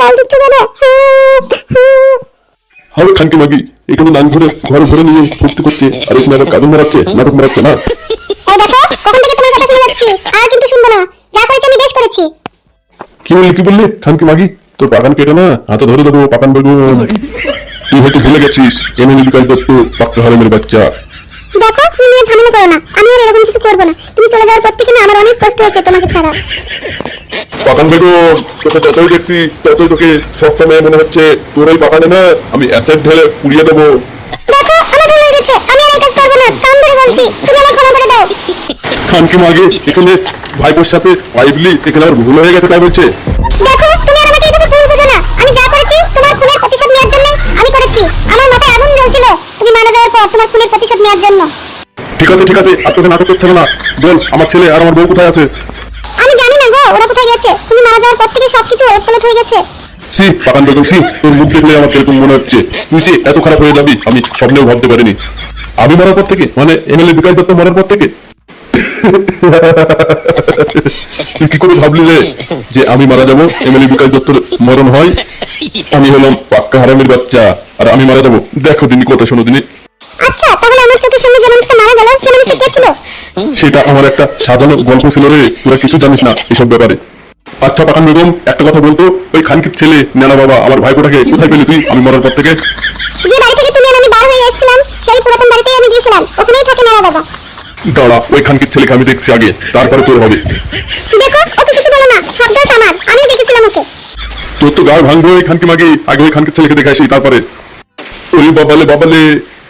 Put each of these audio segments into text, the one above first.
গাল দিচ্ছ কেন? হবে খানকি মাগি এখানে নান ঘরে ঘরে ঘরে নিয়ে ফুর্তি করছে। আর এখানে আবার কাজল মারাচ্ছে নাটক মারাচ্ছে না? এই দেখো কখন থেকে তোমার কথা শুনে যাচ্ছি আর কিন্তু শুনব না। যা করেছি আমি বেশ করেছি। কি বললি কি বললি খানকি মাগি? তোর পাকান কেটে না? হাতে ধরে দেবো পাকান বেগুন তুই হয়তো ভুলে গেছিস। এমএলএ বিকাশ দত্ত পাক্কা হারামের বাচ্চা। দেখো তুমি নিয়ে ঝামেলা করো না। আমি আর এরকম কিছু করব না। তুমি চলে যাওয়ার পর থেকে না আমার অনেক কষ্ট হয়েছে তোমাকে ছাড়া। পাকান তোকে যতই দেখছি ততই তোকে সস্তা মেয়ে মনে হচ্ছে। তোর ওই পাকানে না আমি অ্যাসেড ঢেলে পুড়িয়ে দেবো। দেখো আমার ভুল হয়ে গেছে। আমি আর এই কাজ করব না। কান ধরে বলছি তুমি আমাকে ক্ষমা করে দাও। খানকি মাগে এখানে ভাইপোর সাথে পাইবলি এখানে আর ভুল হয়ে গেছে তাই বলছে। দেখো তুমি আর আমাকে এইভাবে ভুল বুঝো না। আমি যা করেছি তোমার প্রতিশোধ নেওয়ার জন্য করেছি। আমার মাথায় আগুন জ্বলছিল। তুমি মারা যাওয়ার পর তোমার খুনের প্রতিশোধ নেওয়ার জন্য। ঠিক আছে ঠিক আছে আর তোকে নাটক করতে হবে না। বল আমার ছেলে আর আমার বউ কোথায় আছে? আমি জানি না গো ওরা কোথায় গেছে। তুমি মারা যাওয়ার পর থেকে সবকিছু ওলট পালট হয়ে গেছে। সি পাকান বেগম সি তোর মুখ দেখলে আমার কীরকম মনে হচ্ছে। তুই যে এত খারাপ হয়ে যাবি আমি স্বপ্নেও ভাবতে পারিনি। আমি মরার পর থেকে মানে এমএলএ বিকাশ দত্ত মরার পর থেকে তুই কি করে ভাবলি রে যে আমি মারা যাব? এমএলএ বিকাশ দত্তর মরণ হয়। আমি হলাম পাক্কা হারামির বাচ্চা আর আমি মারা যাব। দেখো দিনি কথা শোনো দিনি আচ্ছা তাহলে আমার চোখের সামনে যে মানুষটা মারা গেল সে মানুষটা কে ছিল? সেটা আমার একটা সাজানো গল্প ছিল রে। তোরা কিছু জানিস না এসব ব্যাপারে। আচ্ছা বেগম একটা কথা বলতো ওই খানকির ছেলে নেনা বাবা আমার ভাইপোটাকে কোথায় পেলি তুই? আমি মরার পর থেকে। যে বাড়ি থেকে তুমি আর আমি বার হয়ে এসেছিলাম সেই পুরাতন বাড়িতেই আমি গিয়েছিলাম। ওখানেই থাকে নানা বাবা। দাঁড়া ওই খানকির ছেলেকে আমি দেখছি আগে তারপরে তোর হবে। দেখো ওকে কিছু বলো না সব দোষ আমার আমি দেখেছিলাম ওকে। তোর তো গায়ে ভাঙবো ওই খানকি মাগে আগে ওই খানকির ছেলেকে দেখে আসি তারপরে। ওই বাবালে বাবালে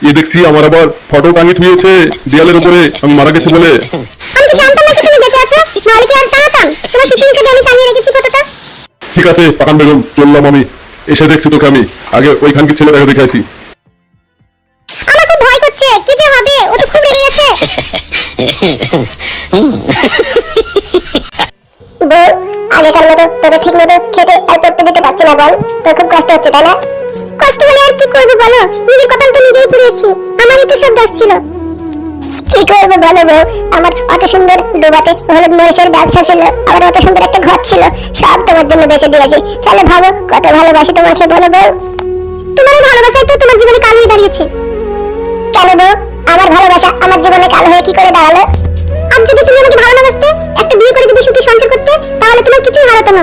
এ দেখছি আমার আবার ফটো টাঙিয়ে থুয়েছে দেয়ালের উপরে আমি মারা গেছে বলে। আমি কি জানতাম না তুমি বেঁচে আছো? নাহলে কি আর তোমার হিসেবে আমি টাঙিয়ে রেখেছি ফটোটা। ঠিক আছে পাকান বেগম চললাম আমি। এসে দেখছি তোকে আমি। আগে ওই খানকির ছেলেটাকে দেখে আসি। ভয় কি যে হবে? ও তো খুব রেগে গেছে বউ আগেকার মতো তোকে ঠিক মতো খেতে আর পড়তে দিতে পারছি না বল। তোর খুব কষ্ট হচ্ছে তাই না? কষ্ট হলে আর কি করব বলো? নিজের কপাল তো নিজেই পুড়িয়েছি। আমারই তো সব দোষ ছিল। কি করব বলো বউ? আমার অত সুন্দর ডোবাতে হলুদ মরিচের ব্যবসা ছিল আবার অত সুন্দর একটা ঘর ছিল সব তোমার জন্য বেঁচে দিয়েছি। তাহলে ভাবো কত ভালোবাসি তোমাকে বলো বউ। তোমার এই ভালোবাসাই তো তোমার জীবনে কাল হয়ে দাঁড়িয়েছে। কেন আমার ভালোবাসা আমার জীবনে কাল হয়ে কি করে দাঁড়াল? আজ যদি তুমি আমাকে ভালো না বাসতে একটা বিয়ে করে যদি সুখী সংসার করতে, তাহলে তোমার কিছুই হারাতো না।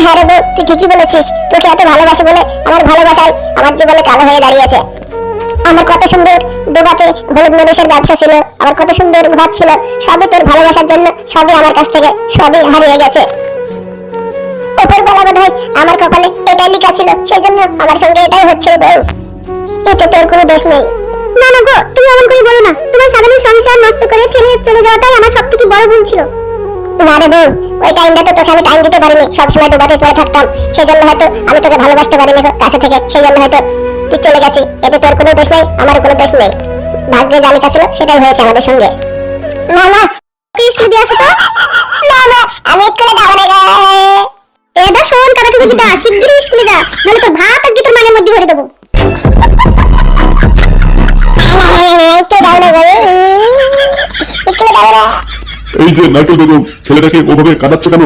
হ্যাঁ রে তুই ঠিকই বলেছিস। তোকে এত ভালোবাসে বলে আমার ভালোবাসাই আমার জীবনে কালো হয়ে দাঁড়িয়েছে। আমার কত সুন্দর ডোবাতে হলুদ মরিচের ব্যবসা ছিল আমার কত সুন্দর ঘর ছিল, সবই তোর ভালোবাসার জন্য, সবই আমার কাছ থেকে, সবই হারিয়ে গেছে। ওপর বেলা বোধ আমার কপালে এটাই লেখা ছিল সেই জন্য আমার সঙ্গে এটাই হচ্ছে বউ। এতে তোর কোনো দোষ নেই। না না গো তুমি এমন করে বলো না। তোমার স্বামীর সংসার নষ্ট করে ফেলে চলে যাওয়াটাই আমার সব থেকে বড় ভুল ছিল। না রে বউ ওই টাইমটা তো তোকে আমি টাইম দিতে পারিনি। সবসময় ডুবাতে পড়ে থাকতাম। সেই জন্য হয়তো আমি তোকে ভালোবাসতে পারিনি কাছে থেকে। সেই জন্য হয়তো তুই চলে গেছিস। এতে তোর কোনো দোষ নেই আমারও কোনো দোষ নেই। ভাগ্যে যা লেখা ছিল সেটাই হয়েছে আমাদের সঙ্গে। না না স্কুলে দিয়ে আসো তো? না না আমি স্কুলে যাব না রে এটা শোন কাকা থেকে দিদা শিগগিরই স্কুলে যা নাহলে তোর ভাত আজকে তোর মানের মধ্যে ভরে দেবো। এই যে বেগম ছেলেটাকে ওভাবে কাঁদাচ্ছ কেন?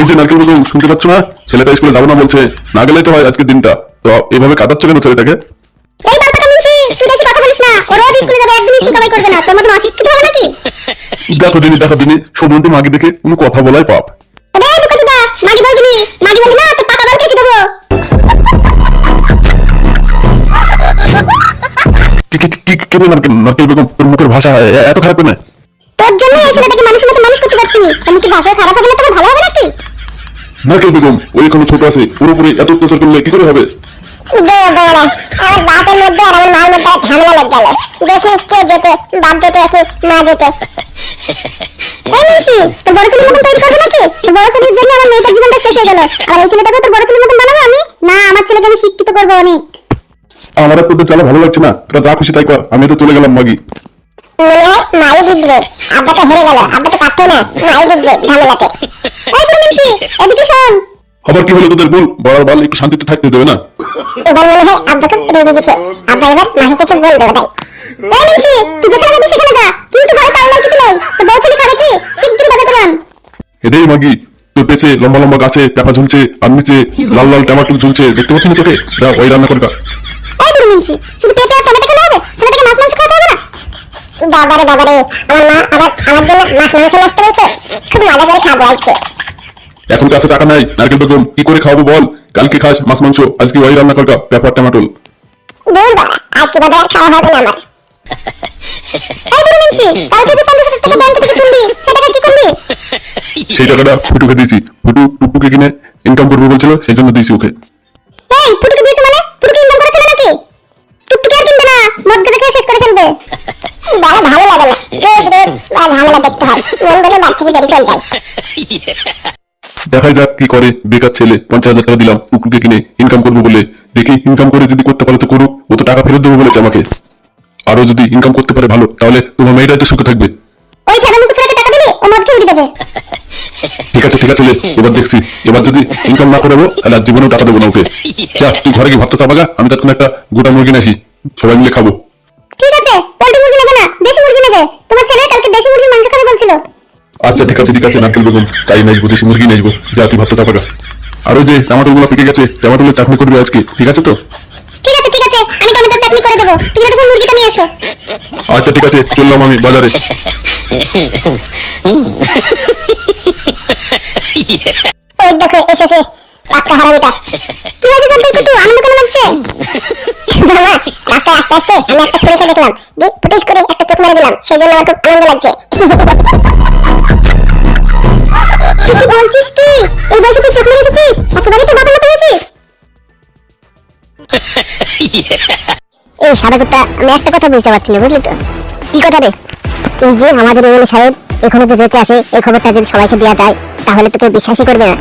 এই যে নারকেল বেগম শুনতে পাচ্ছ না? ছেলেটা স্কুলে যাব না বলছে। না তো হয় আজকের দিনটা। তো এভাবে কাঁদাচ্ছ কেন ছেলেটাকে? এই বাপ্পাটা মিনছি তুই বেশি কথা বলিস না। ও রোজ স্কুলে যাবে একদিন স্কুল কামাই করবে না। তোর মতো অশিক্ষিত হবে নাকি? দেখো দিনি দেখো দিনি সম্বন্ধে মাকে দেখে কোনো কথা বলাই পাপ। রে মাগি বলবি মাগি বলবি না তোর পাকা বল কেটে দেবো। কি কি কি কি রে নারকেল নারকেল বেগম তোর মুখের ভাষা এত খারাপ কেন? তোর জন্য এই ছেলেটাকে মানুষের মতো মানুষ করতে পারছি না। কি ভাষা খারাপ হবে না তবে ভালো হবে নাকি? নারকেল বেগম ওই এখনও ছোট আছে পুরোপুরি এত অত্যাচার করলে কি করে হবে? আমার বাপের মধ্যে আর আমার মার মধ্যে ঝামেলা লেগে গেল। দেখি কে যেতে বাপ যেতে কি মা যেতে। এই মিনসি তোর বড় ছেলের মতন তৈরি করবে নাকি তোর বড় ছেলের জন্য আমার মেয়েটার জীবনটা শেষ হয়ে গেল। আর এই ছেলেটাকে তোর বড় ছেলের মতন বানাবো আমি? না আমার ছেলেকে আমি শিক্ষিত করব অনেক। আমার আর তোদের চালা ভালো লাগছে না। তোরা যা খুশি তাই কর। আমি তো চলে গেলাম মাগি। মনে হয় মাই জিতবে আব্বাটা হেরে গেল। আব্বা তো পারতো না। মাই জিতবে ঝামেলাতে। এই বুড়ি মিনসি এদিকে শোন। আবার কি হলো তোদের বল? বড়ার বাল একটু শান্তিতে থাকতে দেবে না? এবার মনে হয় আব্বা খুব রেগে গেছে। আব্বা এবার কিছু বলবে তাই এই মিনসি তুই যেখানে যাবি সেখানে যা। কিন্তু ঘরে কিছু নেই। তো বউ ছেলে খাবে কি? এটাই মাগি। তোর পেছে লম্বা লম্বা গাছে চাপা ঝুলছে আর নিচে লাল লাল টমাটো ঝুলছে দেখতে পাচ্ছি না তোকে? যা ওই রান্না করবা এই বুড়ো মিনসি শুধু পেঁপে আর টমেটো খেলে হবে? ছেলেটাকে মাছ মাংস খাওয়াতে হবে না? বাবারে বাবারে আমার মা আবার আমার জন্য মাছ মাংস নষ্ট হয়েছে খুব মজা করে খাব আজকে। এখন কাছে টাকা নাই নারকেল বেগম কি করে খাওয়াবো বল? কালকে খাস মাছ মাংস আজকে ওই রান্না করবা পেপার দূর বাবা আজকে আর খাওয়া হবে না আমার? এই বুড়ো মিনসি কালকে যে পঞ্চাশ হাজার টাকা ব্যাংক থেকে তুললি সেটাকে কি করলি? সেই টাকাটা ফুটুকে দিয়েছি। ফুটু টুকটুকে কিনে ইনকাম করবে বলছিল সেই জন্য দিয়েছি ওকে। এই পুটুকে দিয়েছে মানে? পুটুকে ইনকাম করেছে নাকি? টুকটুকি আর কিনবে না মদ গেলে খেয়ে শেষ করে ফেলবে। বাবা ভালো লাগে না। রোজ রোজ বাবা ঝামেলা দেখতে হয়। মন বলে বাড়ি থেকে বেরিয়ে চলে যায়। দেখাই যাক কি করে বেকার ছেলে পঞ্চাশ হাজার টাকা দিলাম টুকটুকে কিনে ইনকাম করব বলে। দেখি ইনকাম করে যদি করতে পারে তো করুক ও তো টাকা ফেরত দেবো বলেছে আমাকে। আরও যদি ইনকাম করতে পারে ভালো তাহলে তোমার মেয়েটাই তো সুখে থাকবে। ওই ফেরামুখ ছেলেকে টাকা দিলি ও মদ খেয়ে উড়ে দেবে ঠিক আছে ঠিক আছে লে, এবার দেখছি। এবার যদি ইনকাম না করাবো তাহলে আর জীবনেও টাকা দেবো না ওকে। যা তুই ঘরে গিয়ে ভাতটা চাপাগা আমি তখন একটা গোটা মুরগি নাসি সবাই মিলে খাব। ঠিক আছে পোল্ট্রি মুরগি নেবে না দেশি মুরগি নেবে। তোমার ছেলে কালকে দেশি মুরগির মাংস খাবে বলছিল। আচ্ছা ঠিক আছে ঠিক আছে নারকেল বেগম তাই নাইবো দেশি মুরগি নাইবো যা তুই ভাতটা চাপাগা। আর ওই যে টমাটো গুলো পেকে গেছে টমাটোলের চাটনি করবে আজকে ঠিক আছে তো? ঠিক আছে ঠিক আছে দেবো তুমি যতক্ষণ মুরগিটা নিয়ে এসো আচ্ছা ঠিক আছে চললাম আমি বাজারে। ওই দেখো এসেছে পাক্কা হারামিটা। কি হয়েছে জানতে একটু আনন্দ কেন লাগছে? মামা রাস্তায় আস্তে আস্তে আমি একটা ছুরি খেয়ে দেখলাম। দিয়ে ফুটিস করে একটা চোখ মেরে দিলাম সেই জন্য আমার খুব আনন্দ লাগছে। এই সাদা কুত্তা আমি একটা কথা বুঝতে পারছি না, বুঝলি তো? কি কথা রে? এই যে আমাদের এমএলএ সাহেব এখনও যে বেঁচে আছে এই খবরটা যদি সবাইকে দেওয়া যায়, তাহলে তো কেউ বিশ্বাসই করবে না।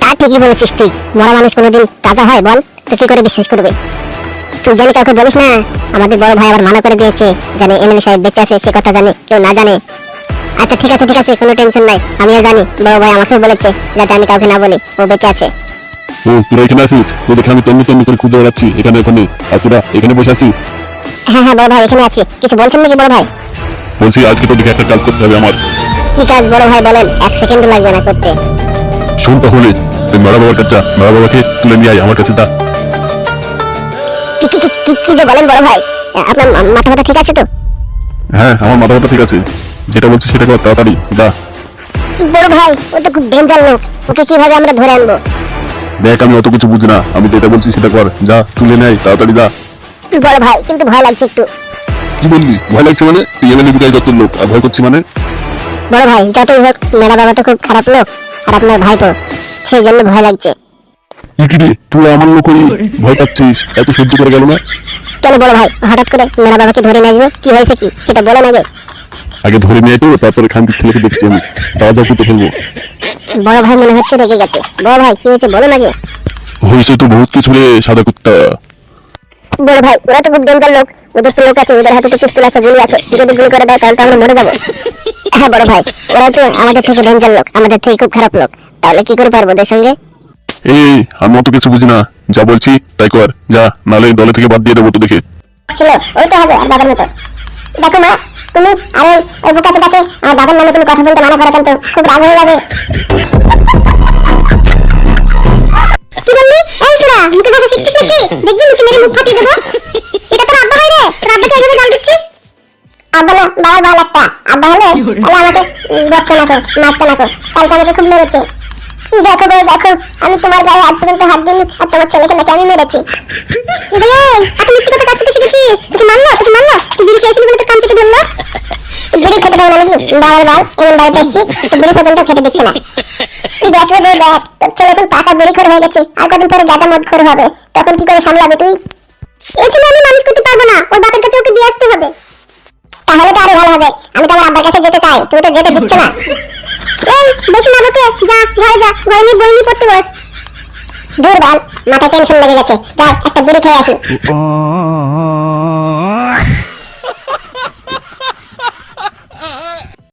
তা ঠিকই বলেছিস তুই। মরা মানুষ কোনোদিন তাজা হয়, বল, তো কি করে বিশ্বাস করবে? তুই জানি কাউকে বলিস না, আমাদের বড় ভাই আবার মানা করে দিয়েছে, জানে এমএলএ সাহেব বেঁচে আছে, সে কথা জানে, কেউ না জানে। আচ্ছা ঠিক আছে ঠিক আছে, কোনো টেনশন নাই, আমিও জানি, বড় ভাই আমাকেও বলেছে, যাতে আমি কাউকে না বলি, ও বেঁচে আছে। ও তোরা এখানে আছিস? তো দেখে আমি তেমনি তেমনি করে খুঁজে বেড়াচ্ছি এখানে ওখানে আর তোরা এখানে বসে আছিস? হ্যাঁ হ্যাঁ বড় ভাই এখানে আছি। কিছু বলছেন নাকি বড় ভাই? বলছি আজকে তো দেখে একটা কাজ করতে হবে আমার। কি কাজ বড় ভাই বলেন? এক সেকেন্ড লাগবে না করতে। শোন তাহলে তুই মেরা বাবার কাছে মেরা বাবাকে তুলে নিয়ে আয় আমার কাছে তা কি কি কি- কি যে বলেন বড় ভাই? আপনার মাথা ব্যথা ঠিক আছে তো? হ্যাঁ আমার মাথা ব্যথা ঠিক আছে। যেটা বলছি সেটা কর তাড়াতাড়ি যা। বড় ভাই ও তো খুব ডেঞ্জার লোক। ওকে কীভাবে আমরা ধরে আনব? দেখ আমি অত কিছু বুঝি না। আমি যেটা বলছি সেটা কর। যা তুলে নেয় তাড়াতাড়ি যা। বড় ভাই কিন্তু ভয় লাগছে একটু। কি বললি? ভয় লাগছে মানে? তুই এমএলএ বিদায় যত লোক আর ভয় করছি মানে? বড় ভাই যতই হোক মেরা বাবা তো খুব খারাপ লোক আর আপনার ভাইপো সেই জন্য ভয় লাগছে। কি তুই আমার লোক হয়ে ভয় পাচ্ছিস? এত সহ্য করে গেল না? কেন বড় ভাই হঠাৎ করে মেরা বাবাকে ধরে নিয়ে আসব? কি হয়েছে কি? সেটা বলেন আগে আগে ধরে নিয়ে তো তারপরে খানকির ছেলেকে দেখছি আমি। যা কুটে ফেলব বড় ভাই মনে হচ্ছে রেগে গেছে। বড় ভাই কি হয়েছে বলেন আগে। হয়েছে তো বহুত কিছু রে সাদা কুত্তা। বড় ভাই ওরা তো খুব ডেঞ্জার লোক। ওদের তো লোক আছে ওদের হাতে তো পিস্তল আছে গুলি আছে। যদি গুলি করে দেয় তাহলে তো আমরা মরে যাব। হ্যাঁ বড় ভাই ওরা তো আমাদের থেকে ডেঞ্জার লোক আমাদের থেকে খুব খারাপ লোক। তাহলে কি করে পারব ওদের সঙ্গে? এই আমি অত কিছু বুঝি না। যা বলছি তাই কর। যা নালে দলে থেকে বাদ দিয়ে দেবো তো দেখে ছিল ওই তো হবে আর বাবার মতো। দেখো মা তুমি আর ওই ওই বোকাচোদাকে আমার বাবার নামে তুমি কথা বলতে মানা করো কিন্তু খুব রাগ হয়ে যাবে। কি বললি? এই মুখে ভাষা শিখছিস নাকি? দেখবি মুখে মেরে মুখ ফাটিয়ে দেবো। এটা তোর আব্বা হয় রে তোর আব্বাকে এইভাবে গাল দিচ্ছিস? আব্বা না বাবার বাল একটা। আব্বা হলে তাহলে আমাকে বকতে না কো মারতে না কো কালকে আমাকে খুব মেরেছে। দেখো বউ দেখো আমি তোমার গায়ে আজ পর্যন্ত হাত দিইনি আর তোমার ছেলেকে নাকি আমি মেরেছি। রে এত মিথ্যে কথা কার সাথে শিখেছিস? তোকে মারলো তোকে মারলো তুই বিড়ি খেয়েছিলি বলে তোর কান থেকে ধরলো বিড়ি বাল এমন বাড়িতে এসছি তো পর্যন্ত খেতে দিচ্ছে না দেখ রে দেখ তোর ছেলে এখন পাকা বিড়ি খোর হয়ে গেছে আর কদিন পরে গাঁজা মদ খোর হবে তখন কি করে সামলাবে তুই এই ছেলে আমি মানুষ করতে পারব না ওর বাপের কাছে ওকে দিয়ে আসতে হবে তাহলে তো আরও ভালো হবে আমি তো আমার আব্বার কাছে যেতে চাই তুমি তো যেতে দিচ্ছ না এই বেশি না বকে যা ঘরে যা ঘরে নিয়ে বই নিয়ে পড়তে বস দূর বাল মাথায় টেনশন লেগে গেছে যা একটা বিড়ি খেয়ে আসি Oh